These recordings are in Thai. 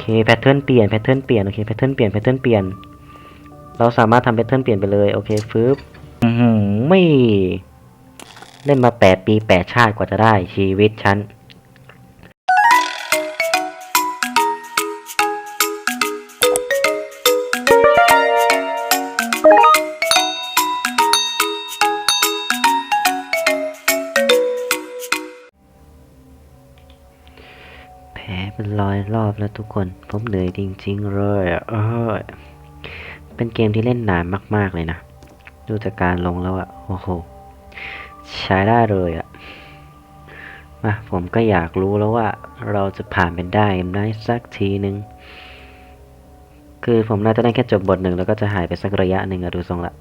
เคแพทเทิร์นเปลี่ยนแพทเทิร์นเปลี่ยนโอเคแพทเทิร์นเปลี่ยนแพทเทิร์นเปลี่ยน เราสามารถทำแพทเทิร์นเปลี่ยนไปเลยโอเคฟึบอือหือไม่เล่นมาแปดปีแปดชาติกว่าจะได้ชีวิตฉัน ลเป็นรอยรอบแล้วทุกคน ผมเหนื่อยจริงๆเลยอะเออเป็นเกมที่เล่นนานมากๆเลยนะ ดูจากการลงแล้วอะโอ้โห ใช้ได้เลยอะมาผมก็อยากรู้แล้วว่าเราจะผ่านเป็นได้ไหมสักทีหนึ่งคือผมน่าจะได้แค่จบบทหนึ่งแล้วก็จะหายไปสักระยะหนึ่งอะดูทรงละ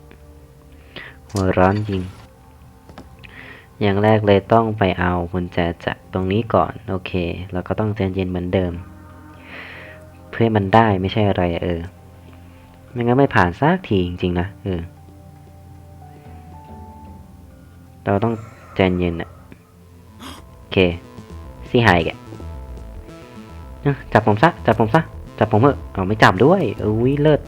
หัวร้อนจริง อย่างแรกเลยต้องไปเอากุญแจจากตรงนี้ก่อนโอเค แล้วก็ต้องใจเย็นเหมือนเดิม เพื่อมันได้ไม่ใช่อะไรเออ ไม่งั้นไม่ผ่านสักทีจริงๆนะเออ เราต้องใจเย็นอะโอเคซี่หายแกจับผมซะจับผมซะจับผมเถอะเอาไม่จับด้วยอุ้ยเลิศ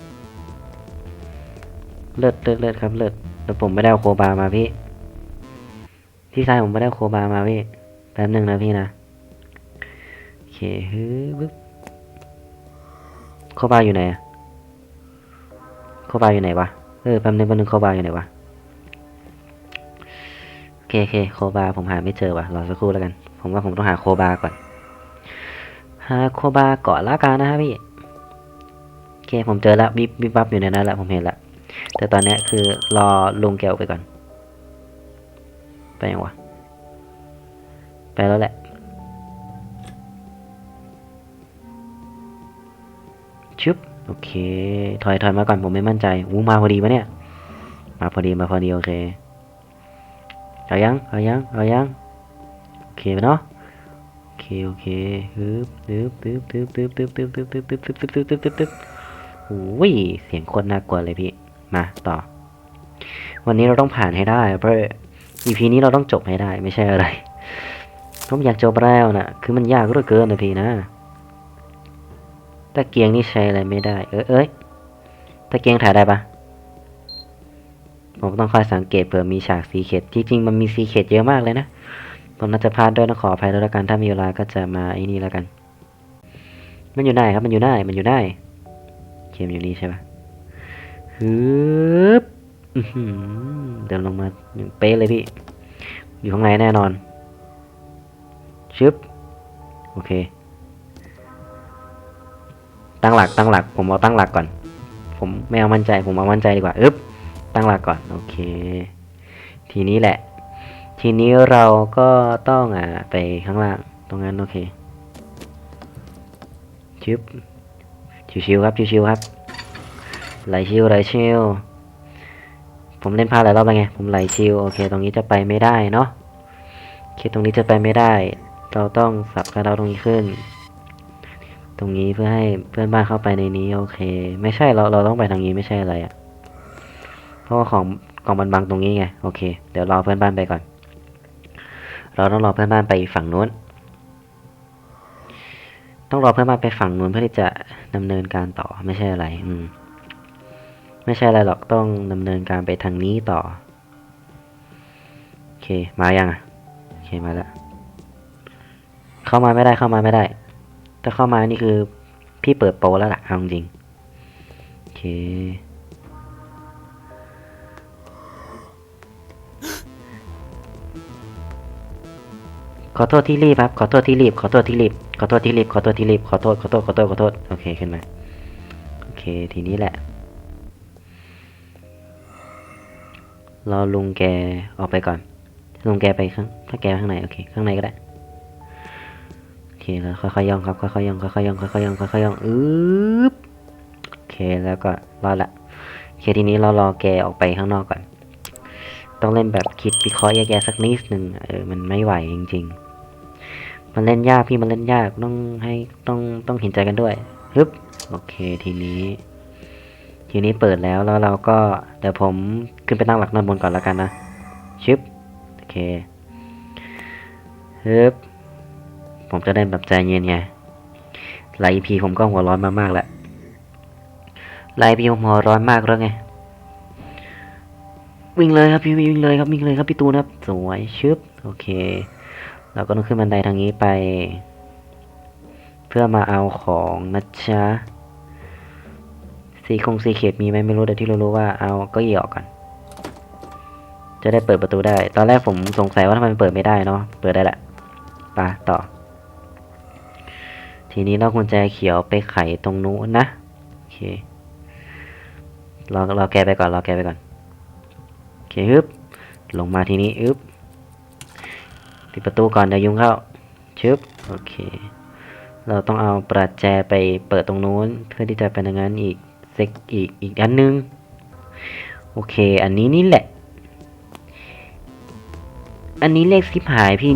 เลิศเลิศเลิศครับเลิศแล้วผมไม่ได้เอาโคบามาพี่ พี่ชายผมไม่ได้โคบามาพี่แป๊บหนึ่งนะพี่นะโอเคฮึบึ๊บโคบาอยู่ไหนอะโคบาอยู่ไหนวะเออแป๊บนึงแป๊บนึงโคบาอยู่ไหนวะโอเคโอเคโคบาผมหาไม่เจอวะรอสักครู่แล้วกัน ผมว่าผมต้องหาโคบาก่อนหาโคบาก่อนละกันนะฮะพี่โอเคผมเจอแล้ววิบวิบวับอยู่ในนั้นแล้วผมเห็นแล้วแต่ตอนนี้คือรอลุงแกวไปก่อน ไปยังวะ ไปแล้วแหละ ชึบ โอเค ถอยถอยมาก่อนผมไม่มั่นใจอู้มาพอดีปะเนี่ย มาพอดีมาพอดีโอเคเอายังเอายังเอายัง โอเคไปเนาะโอเคโอเคฮึบฮึบฮึบฮึบฮึบฮึบฮึบฮึบฮึบฮึบฮึบฮึบฮึบฮึบฮึบฮึบโอ้ยเสียงโคตรน่ากลัวเลยพี่ มาต่อ วันนี้เราต้องผ่านให้ได้เพราะ EP นี้เราต้องจบให้ได้ไม่ใช่อะไร ผมอยากจบแล้วนะคือมันยากเหลือเกินนะพี่นะตะเกียงนี่ใช้อะไรไม่ได้ เอยเอ้ยตะเกียงถ่ายได้ปะผมต้องคอยสังเกตเผื่อมีฉากซีเคดจริงมันมีซีเคดเยอะมากเลยนะผมน่าจะพลาดด้วยต้องขออภัยด้วยละกันถ้ามีเวลาก็จะมาไอ้นี่แล้วกัน มันอยู่ไหนครับมันอยู่ไหนมันอยู่ไหนเกมอยู่นี่ใช่ปะฮึบ เดินลงมาอย่างเป๊ะเลยพี่ อยู่ข้างในแน่นอน ชึบ โอเค ตั้งหลักตั้งหลัก ผมเอาตั้งหลักก่อน ผมไม่เอามั่นใจ ผมเอามั่นใจดีกว่า อึ๊บ ตั้งหลักก่อน โอเค ทีนี้แหละ ทีนี้เราก็ต้องอ่าไปข้างล่าง ตรงนั้นโอเค ชึบ ชิวๆครับ ชิวๆครับไหลชิวไหลชิว ผมเล่นพลาดหลายรอบแล้วไง ผมไหลชิวโอเค ตรงนี้จะไปไม่ได้เนาะโอเคตรงนี้จะไปไม่ได้ เราต้องสับกระเราตรงนี้ขึ้น ตรงนี้เพื่อให้เพื่อนบ้านเข้าไปในนี้โอเค ไม่ใช่เราเราต้องไปทางนี้ไม่ใช่อะไรอะ่ะ เพราะว่าของกองมันบังตรงนี้ไงโอเค เดี๋ยวรอเพื่อนบ้านไปก่อน เราต้องรอเพื่อนบ้านไปฝั่งนู้น ต้องรอเพื่อนบ้านไปฝั่งนู้นเพื่อที่จะดำเนินการต่อไม่ใช่อะไร อืม ไม่ใช่อะไรหรอกต้องดำเนินการไปทางนี้ต่อ โอเค มายังอะ โอเค มาแล้ว เข้ามาไม่ได้เข้ามาไม่ได้ ถ้าเข้ามานี่คือพี่เปิดโปรแล้วล่ะเอาจริง โอเคขอโทษที่รีบครับ ขอโทษที่รีบ ขอโทษที่รีบ ขอโทษที่รีบ ขอโทษที่รีบ ขอโทษ ขอโทษ ขอโทษ ขอโทษ โอเค ขึ้นมา โอเค ทีนี้แหละ รอลุงแกออกไปก่อน ลุงแกไปข้าง ถ้าแกข้างในโอเค ข้างในก็ได้ โอเคแล้วค่อยๆย่องครับ ค่อยๆย่อง ค่อยๆย่อง ค่อยๆย่อง ค่อยๆย่องอึ๊บโอเค แล้วก็รอดละโอเคทีนี้เรารอแกออกไปข้างนอกก่อน ต้องเล่นแบบคิดวิเคราะห์แยกแยะสักนิดหนึ่งเออ มันไม่ไหวจริง ๆ มันเล่นยากพี่มันเล่นยาก ต้องให้ต้องต้องเห็นใจกันด้วยฮึบ โอเคทีนี้ทีนี้เปิดแล้วแล้วเราก็เดี๋ยวผม ขึ้นไปนั่งหลักนอนบนก่อนแล้วกันนะ ชึบ โอเคฮึบ ผมจะเล่นแบบใจเย็นไงหลาย EP ผมก็หัวร้อนมากๆแล้วหลาย EP ผมหัวร้อนมากแล้วไง วิ่งเลยครับพี่วิ่งเลยครับวิ่งเลยครับพี่ตูนครับ สวยชึบ โอเค เราก็ต้องขึ้นบันไดทางนี้ไป เพื่อมาเอาของนะจ๊ะสีคงสีเขตมีไหมไม่รู้แต่ที่เรารู้ว่าเอาก็ยีออกก่อน จะได้เปิดประตูได้ ตอนแรกผมสงสัยว่าทำไมมันเปิดไม่ได้เนาะ เปิดได้แหละไปต่อ ทีนี้เรากุญแจเขียวไปไขตรงนู้นนะ โอเค รอรอแกไปก่อน รอแกไปก่อน โอเคฮึบ ลงมาทีนี้อึบ ปิดประตูก่อนเดี๋ยวยุงเข้า ชึบ โอเค เราต้องเอาประแจไปเปิดตรงนู้น เพื่อที่จะเป็นอย่างนั้นอีก เซ็กอีกอีกอันนึง โอเค อันนี้นี่แหละ อันนี้เลขซิปหายพี่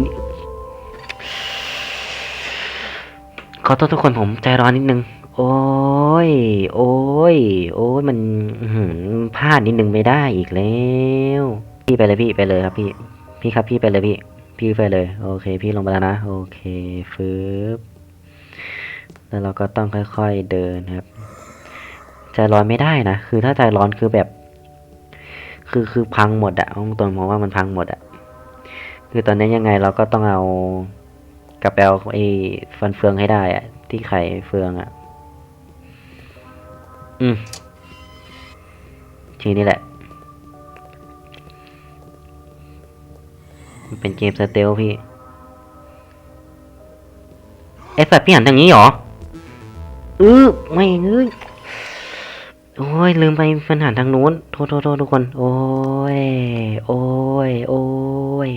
ขอโทษทุกคนผมใจร้อนนิดนึง โอ้ย โอ้ย โอ้ยมันหืพลาดนิดนึงไม่ได้อีกแล้ว พี่ไปเลยพี่ไปเลยครับพี่ พี่ครับพี่ไปเลยพี่ พี่ไปเลย โอเค พี่ลงไปแล้วนะ โอเคฟืบแล้วเราก็ต้องค่อยๆเดินครับ ใจร้อนไม่ได้นะ คือถ้าใจร้อนคือแบบ คือคือพังหมดอะตรงตนมองว่ามันพังหมดอะ คือตอนนี้ยังไงเราก็ต้องเอากระเปลไอ้ฟันเฟืองให้ได้อะที่ไข่เฟืองอะอืมทีนี้แหละ มันเป็นเกมสเตลพี่เอ๊ะแบบพี่หันทางนี้เหรออือไม่เอ้ยโอ้ยลืมไปปัญหาทางนู้น โทษโทษโทษทุกคน โอ้ย โอ้ย โอ้ย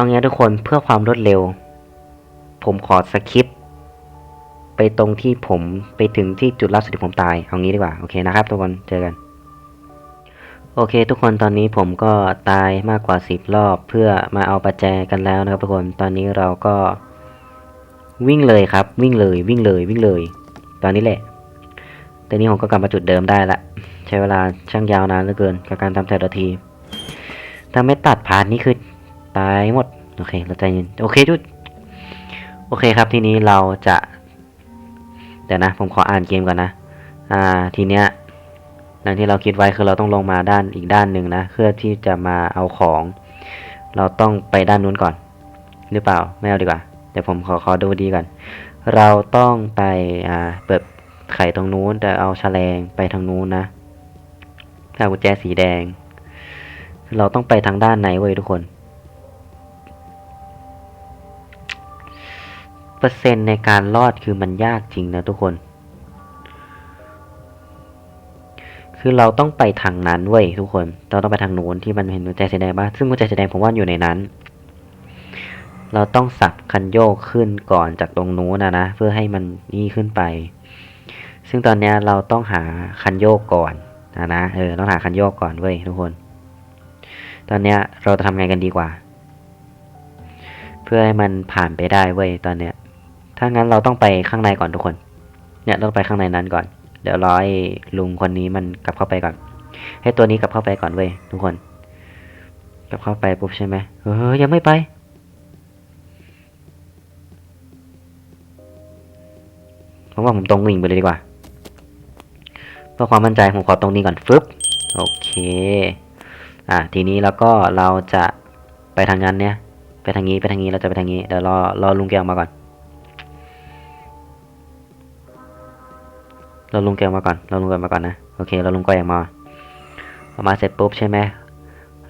เอางี้ทุกคนเพื่อความรวดเร็ว ผมขอสคิปไปตรงที่ผมไปถึงที่จุดล่าสุดที่ผมตาย เอางี้ดีกว่า โอเคนะครับทุกคนเจอกัน โอเค ทุกคนตอนนี้ผมก็ตายมากกว่าสิบรอบเพื่อมาเอาประแจกันแล้วนะครับทุกคนตอนนี้เราก็วิ่งเลยครับ วิ่งเลยวิ่งเลยวิ่งเลย ตอนนี้แหละตอนนี้ผมก็กลับมาจุดเดิมได้ละใช้เวลาช่างยาวนานเหลือเกินกับการทำแต่ละทีถ้าไม่ตัดพาร์ทนี้คือ ตายหมด โอเค เราใจเย็นโอเคจุด โอเคครับ ทีนี้เราจะเดี๋ยวนะ ผมขออ่านเกมก่อนนะ อ่า ทีเนี้ยดังที่เราคิดไว้คือเราต้องลงมาด้านอีกด้านหนึ่งนะ เพื่อที่จะมาเอาของ เราต้องไปด้านนู้นก่อน หรือเปล่า ไม่เอาดีกว่า เดี๋ยวผมขอขอดูดีก่อน เราต้องไป อ่า เปิดไข่ตรงนู้นแต่เอาแฉลงไปทางนู้นนะถ้ากุญแจสีแดง เราต้องไปทางด้านไหนเว้ยทุกคน เปอร์เซ็นต์ในการรอดคือมันยากจริงนะทุกคน คือเราต้องไปทางนั้นเว้ยทุกคน เราต้องไปทางนู้นที่มันเห็นกุญแจสีแดงบ้างซึ่งกุญแจสีแดงผมว่าอยู่ในนั้น เราต้องสับคันโยกขึ้นก่อนจากตรงนู้นนะนะเพื่อให้มันนี่ขึ้นไป ซึ่งตอนนี้เราต้องหาคันโยกก่อนนะนะเออต้องหาคันโยกก่อนเว้ยทุกคน ตอนเนี้ยเราจะทำไงกันดีกว่า เพื่อให้มันผ่านไปได้เว้ยตอนเนี้ย ถ้างั้นเราต้องไปข้างในก่อนทุกคน เนี่ยต้องไปข้างในนั้นก่อน เดี๋ยวรอให้ลุงคนนี้มันกลับเข้าไปก่อน ให้ตัวนี้กลับเข้าไปก่อนเว้ยทุกคน กลับเข้าไปปุ๊บใช่ไหมเออยังไม่ไป ผมว่าผมตรงวิ่งไปเลยดีกว่า เพื่อความมั่นใจผมขอตรงนี้ก่อนฟึบโอเค อะทีนี้แล้วก็เราจะไปทางนั้นเนี่ย ไปทางนี้ไปทางนี้เราจะไปทางนี้เดี๋ยวรอรอลุงแกออกมาก่อน เราลงแกออกมาก่อน เราลงแกออกมาก่อนนะ โอเค เราลงก็ออกมาออกมาเสร็จปุ๊บใช่ไหม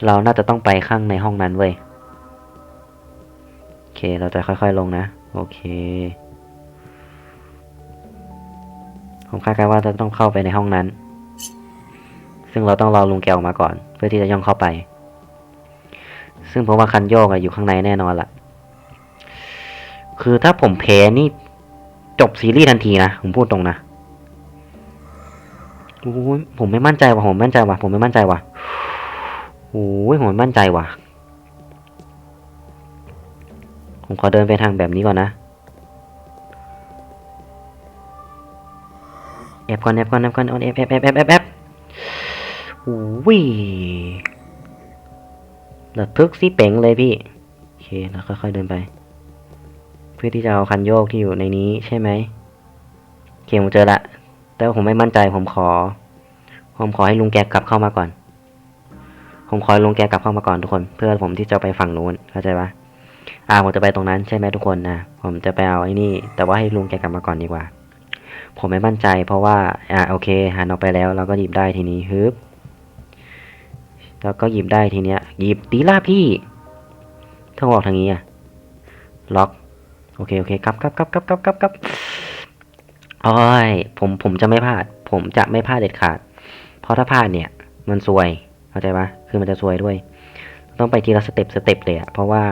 เราน่าจะต้องไปข้างในห้องนั้นเว้ย โอเค เราจะค่อยๆลงนะ โอเค ผมคาดการณ์ว่าจะต้องเข้าไปในห้องนั้น ซึ่งเราต้องรอลุงแกออกมาก่อน เพื่อที่จะย่องเข้าไป ซึ่งผมว่าคันโยกอะอยู่ข้างในแน่นอนล่ะ คือถ้าผมแพ้นี่จบซีรีส์ทันทีนะ ผมพูดตรงนะ โอ้ยผมไม่มั่นใจว่ะผมไม่มั่นใจว่ะผมไม่มั่นใจว่ะโอ้ยผมไม่มั่นใจว่ะ ผมขอเดินไปทางแบบนี้ก่อนนะแอบก่อนแอบก่อนแอบก่อนแอบแอบแอบแอบแอบแอบโอ้ยระทึกสิเป่งเลยพี่โอเคแล้วค่อยๆเดินไป เพื่อที่จะเอาคันโยกที่อยู่ในนี้ใช่ไหมเคผมเจอละ แต่ว่าผมไม่มั่นใจผมขอ ผมขอให้ลุงแกกลับเข้ามาก่อน ผมขอให้ลุงแกกลับเข้ามาก่อนทุกคน เพื่อผมที่จะไปฝั่งนู้นเข้าใจปะอ่าผมจะไปตรงนั้นใช่ไหมทุกคนนะผมจะไปเอาไอ้นี่ แต่ว่าให้ลุงแกกลับมาก่อนดีกว่า ผมไม่มั่นใจ เพราะว่าอ่าโอเคหันออกไปแล้วเราก็หยิบได้ทีนี้ฮึบแล้วก็หยิบได้ทีเนี้ยหยิบตีล่าพี่ต้องออกทางนี้อะล็อกโอเคโอเคกลับกลับกลับกลับกลับกลับ โอ้ยผมผมจะไม่พลาด ผมจะไม่พลาดเด็ดขาด เพราะถ้าพลาดเนี่ย มันซวยเข้าใจปะคือมันจะซวยด้วย ต้องไปทีละสเต็ปสเต็ปเลยอะเพราะว่า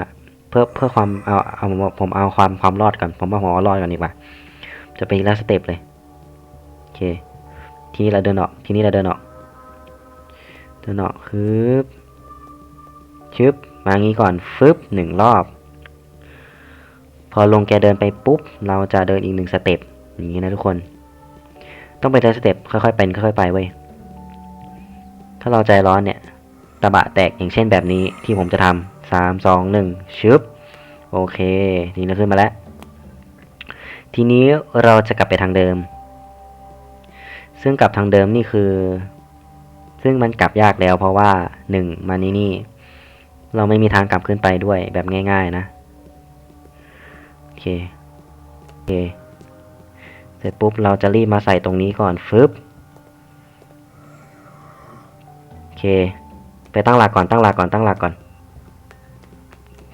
เพื่อเพื่อความเอาเอาผมเอาความความรอดก่อนผมว่าผมเอรอดก่อนดีกว่า จะไปทีละสเต็ปเลยโอเค ทีนี้เราเดินออก ทีนี้เราเดินออก เดินออกฮึบชึบมางี้ก่อนฟึบหนึ่งรอบ พอลงแกเดินไปปุ๊บ เราจะเดินอีกหนึ่งสเต็ป อย่างนี้นะทุกคน ต้องไปเดสเต็ปค่อยๆเป็นค่อยๆไปเว้ยถ้าเราใจร้อนเนี่ยตะบะแตกอย่างเช่นแบบนี้ที่ผมจะทำสามสองหนึ่งชึบโอเคทีนี้ขึ้นมาแล้ว ทีนี้เราจะกลับไปทางเดิม ซึ่งกลับทางเดิมนี่คือ ซึ่งมันกลับยากแล้วเพราะว่าหนึ่งมานี่นี่ เราไม่มีทางกลับขึ้นไปด้วยแบบง่าย ๆ นะ โอเคโอเค เสร็จปุ๊บเราจะรีบมาใส่ตรงนี้ก่อนฟึบโอเค ไปตั้งหลักก่อนตั้งหลักก่อนตั้งหลักก่อน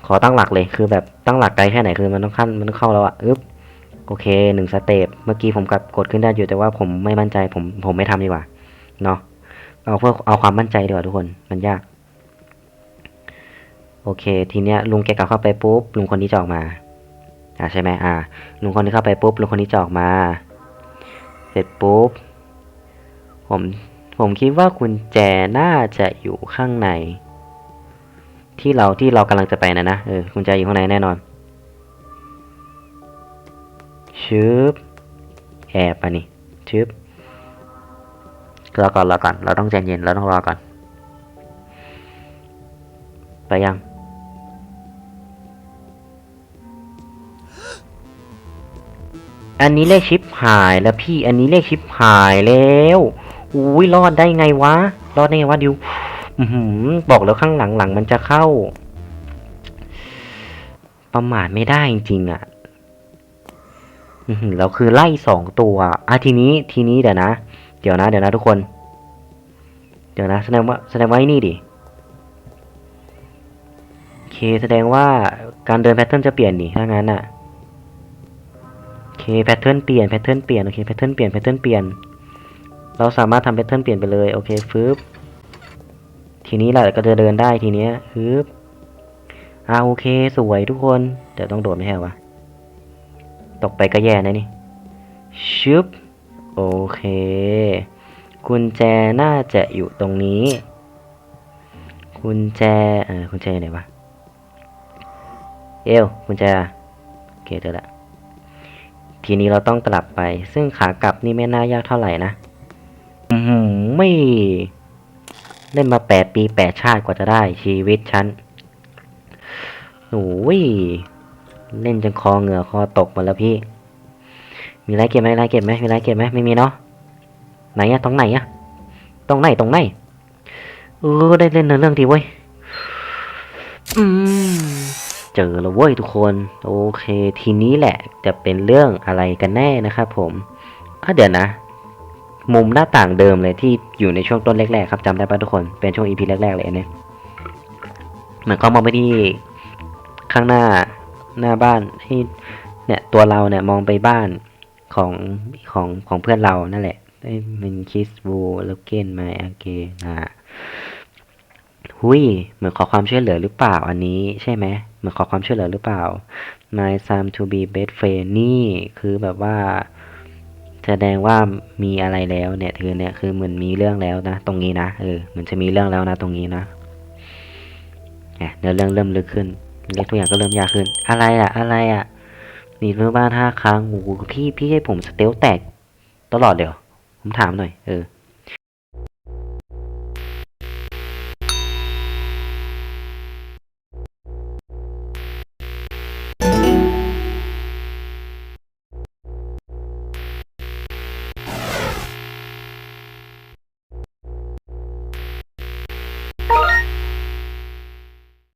ขอตั้งหลักเลยคือแบบตั้งหลักไกลแค่ไหนคือมันต้องขั้นมันต้องเข้าแล้วอะอึ๊บโอเคหนึ่งสเตปเมื่อกี้ผมกดกดขึ้นได้อยู่แต่ว่าผมไม่มั่นใจผมผมไม่ทำดีกว่าเนาะเอาเพื่อเอาความมั่นใจดีกว่าทุกคนมันยาก โอเค ทีเนี้ยลุงแกกลับเข้าไปปุ๊บลุงคนนี้จะออกมา อ่าใช่ไหมอ่าลุงคนนี้เข้าไปปุ๊บลุงคนนี้จะออกมา เสร็จปุ๊บ ผมผมคิดว่ากุญแจน่าจะอยู่ข้างใน ที่เราที่เรากำลังจะไปนะนะเออกุญแจอยู่ข้างในแน่นอนชึบแอบปนี่ชึบรอก่อนรอก่อน เราต้องใจเย็นเราต้องรอก่อน ไปยัง อันนี้เลขชิปหายแล้วพี่อันนี้เลขชิปหายแล้วอุ้ยรอดได้ไงวะ รอดได้ไงวะดิวอือหือบอกแล้วข้างหลังหลังมันจะเข้า ประมาทไม่ได้จริงๆอะอือหือเราคือไล่สองตัวอะทีนี้ทีนี้เดี๋ยวนะ เดี๋ยวนะ เดี๋ยวนะทุกคน เดี๋ยวนะ แสดงว่าแสดงว่าไอ้นี่ดิโอเคแสดงว่าการเดินแพทเทิร์นจะเปลี่ยนดิถ้างั้นอะ เคแพทเทิร์นเปลี่ยนแพทเทิร์นเปลี่ยนโอเคแพทเทิร์นเปลี่ยนแพทเทิร์นเปลี่ยน เราสามารถทำแพทเทิร์นเปลี่ยนไปเลยโอเคฟึบทีนี้แหละก็จะเดินได้ทีเนี้ยฟึบอ่าโอเคสวยทุกคนเดี๋ยวต้องโดดไม่ใช่เหรอวะตกไปก็แย่นะนี่ชึบโอเค กุญแจน่าจะอยู่ตรงนี้ กุญแจเออกุญแจไหนวะเอวกุญแจโอเคเจอละ ทีนี้เราต้องกลับไป ซึ่งขากลับนี่ไม่น่ายากเท่าไหร่นะอือหือไม่เล่นมาแปดปีแปดชาติกว่าจะได้ชีวิตฉันโอ้ยเล่นจนคอเหงื่อคอตกหมดแล้วพี่ มีไรเก็บไหมไรเก็บไหมมีไรเก็บไหมไม่มีเนาะไหนอะตรงไหนอะตรงไหนตรงไหนเออได้เล่นเรื่องทีเว้ยอืม เจอแล้วเว้ยทุกคน โอเค ทีนี้แหละจะเป็นเรื่องอะไรกันแน่นะครับผมอะเดี๋ยวนะ มุมหน้าต่างเดิมเลยที่อยู่ในช่วงต้นแรกๆครับจำได้ปะทุกคน เป็นช่วงอีพีแรกๆเลยเนี่ยเหมือนเขามองไปที่ข้างหน้าหน้าบ้านที่เนี่ยตัวเราเนี่ยมองไปบ้านของของของเพื่อนเรานั่นแหละเอ้มันคิสบูลเกนมาอาเกนา หุยเหมือนขอความช่วยเหลือหรือเปล่าอันนี้ใช่ไหมเหมือนขอความช่วยเหลือหรือเปล่า My time to be best friend นี่คือแบบว่า แสดงว่ามีอะไรแล้วเนี่ยคือเนี่ยคือเหมือนมีเรื่องแล้วนะ ตรงนี้นะเออเหมือนจะมีเรื่องแล้วนะตรงนี้นะเนี่ยเนื้อเรื่องเริ่มลึกขึ้นเล็กทุกอย่างก็เริ่มยากขึ้น อะไรอะอะไรอะหนีเพื่อบ้านห้าครั้งโอ้โหพี่พี่ให้ผมสเตลแตกตลอดเดี๋ยวผมถามหน่อย เออ